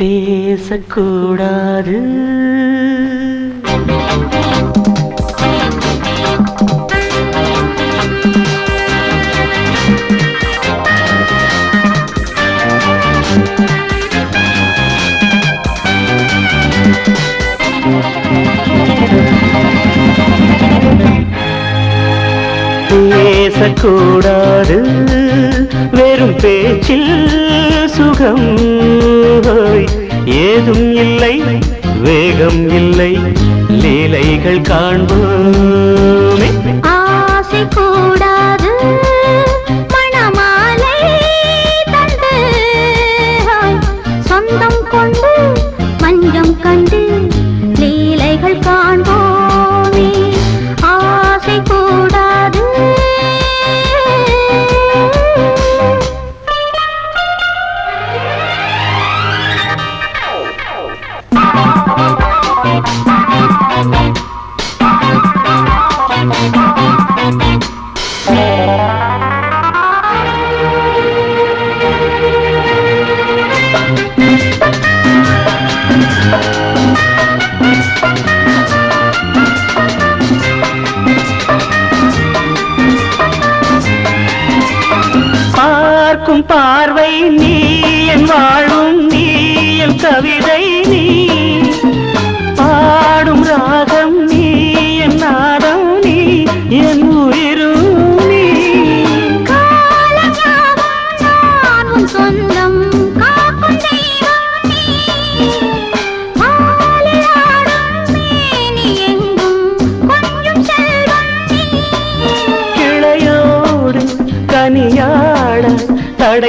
பேசக்கூடாது. பேசக்கூடாது. வெறும் பேச்சில் சுகம். ஏதும் இல்லை வேகம் இல்லை லீலைகள் காண்போமே. ஆசை கூடாது மணமாலை தந்து. சொந்தம் கொண்டு மஞ்சம் கண்டு லீலைகள் காண்போம்.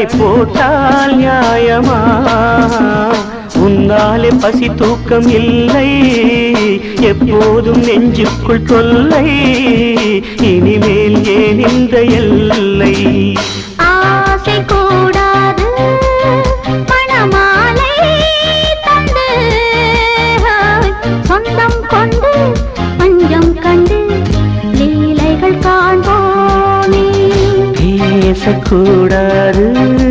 தடை போட்டால் நியாயமா? உன்னாலே பசி தூக்கம் இல்லை எப்போதும் நெஞ்சுக்குள் தொல்லை. இனிமேல் ஏன் இந்த எல்லை? பேசக்கூடாது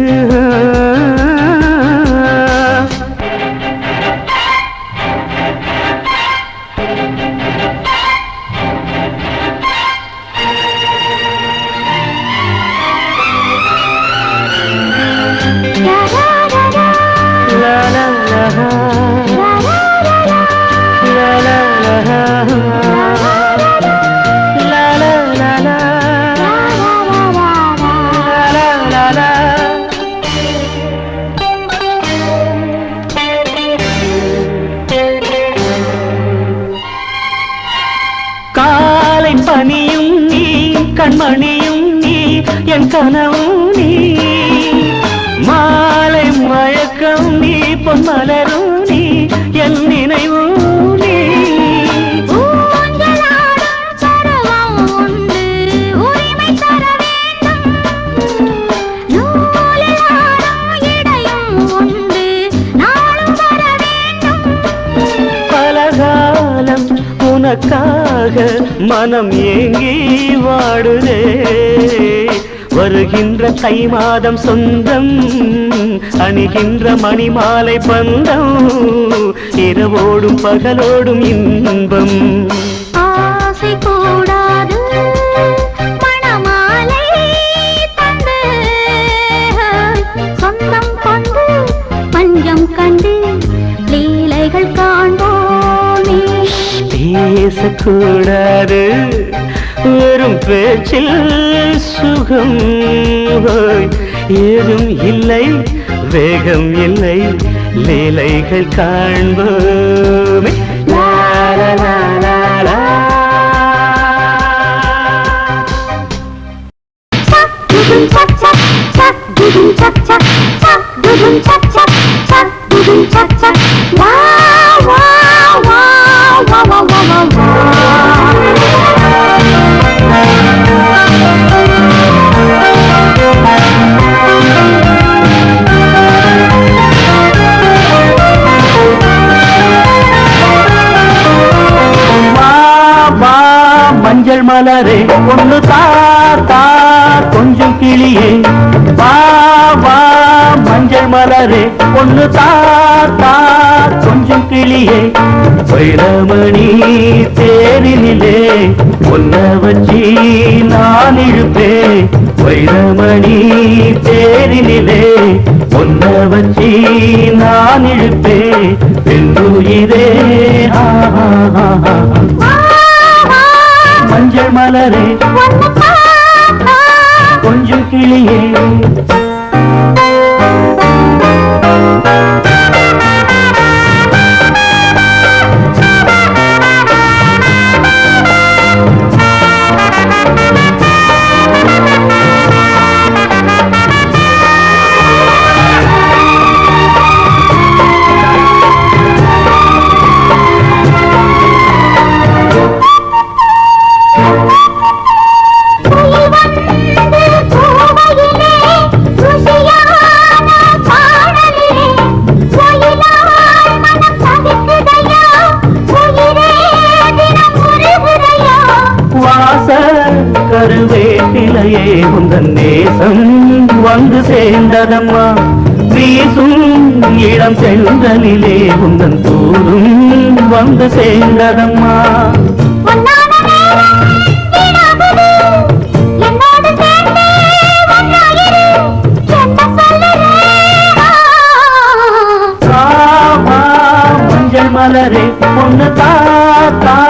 சந்தனமும் நீ மாலை மயக்கம் நீ பொன்மலரும் நீ என் நினைவும் உனக்காக மனம் ஏங்கி வாடுதே. வருகின்ற தை மாதம் சொந்தம் அணிகின்ற மணிமாலை பந்தம் இரவோடும் பகலோடும் இன்பம். ஆசை கூடாது பேசக்கூடாது வெறும் பேச்சில் சுகம் ஏதும் இல்லை வேகம் இல்லை லீலைகள் காண்போமே Chop, chop, chop, doo-doo, chop, chop, chop, doo-doo, chop, chop. மலரே ஒன்று தாத்தா கொஞ்சம் கிளியே வா வா மஞ்சள் மலரே ஒன்று கொஞ்சம் கிளியே வைரமணி தேரிலே ஒன்ன வச்சி நான் இழுப்பே வைரமணி தேரிலே ஒன்ன வச்சி நான் இழுப்பே பெண்ணுயிரே ஆ, கருவேப்பிலையே உந்தன் நேசம் வந்து சேர்ந்ததம்மா. வீசும் இளம் சென்றலிலே உந்தன் தூரும் வந்து சேர்ந்ததம்மா. மலரே பொண்ணு தாத்தா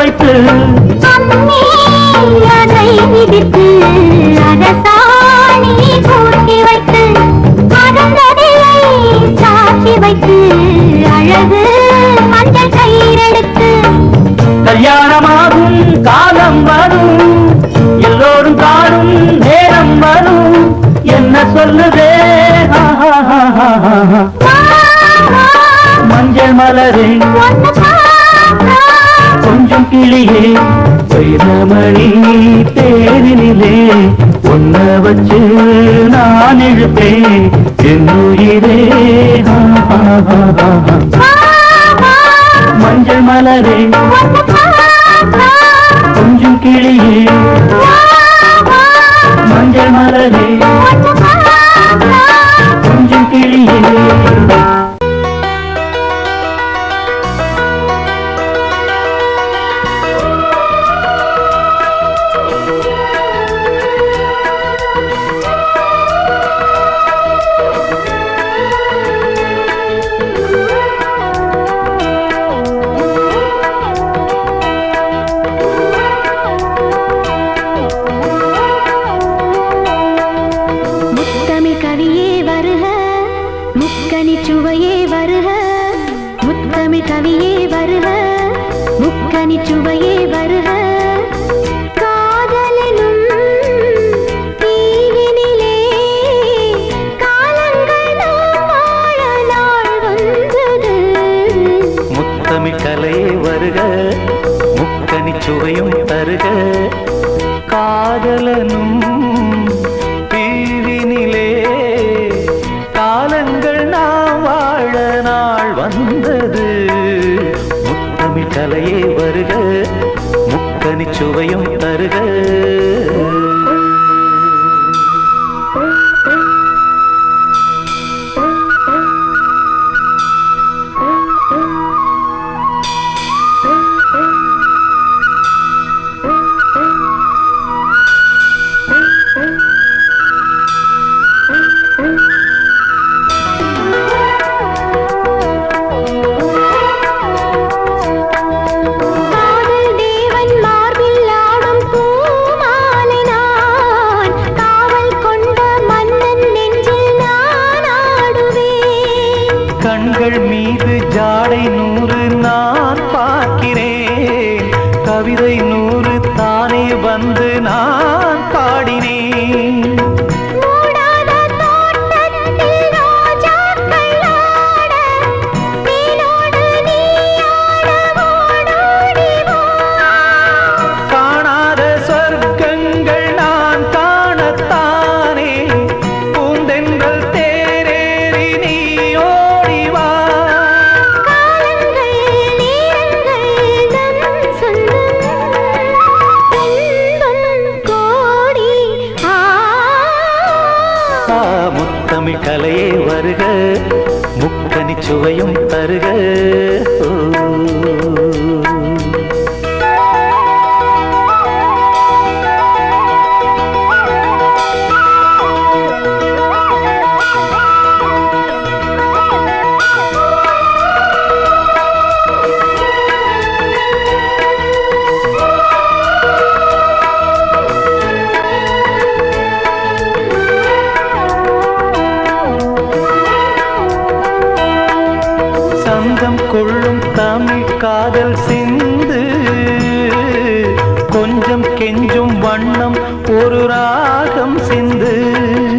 வைத்து அம்மி அதை மிதித்து அரசாணி கூட்டி வைத்து அருந்ததியை சாட்சி வைத்து அழகு மஞ்சள் கயிறெடுத்து கல்யாணமாகும் காலம் வரும். எல்லோரும் காணும் நேரம் வரும். என்ன சொல்லுதே? மஞ்சள் மலரே கிளியே வைரமணி தேரினிலே ஒன்ன வச்சு நான் இழுப்பேன். என்னுயிரே மஞ்சள் மலரே கொஞ்சம் கிளியே Yeah. தமிழ் கலையே வருக முக்கனி சுவையும் தருக. ராகம்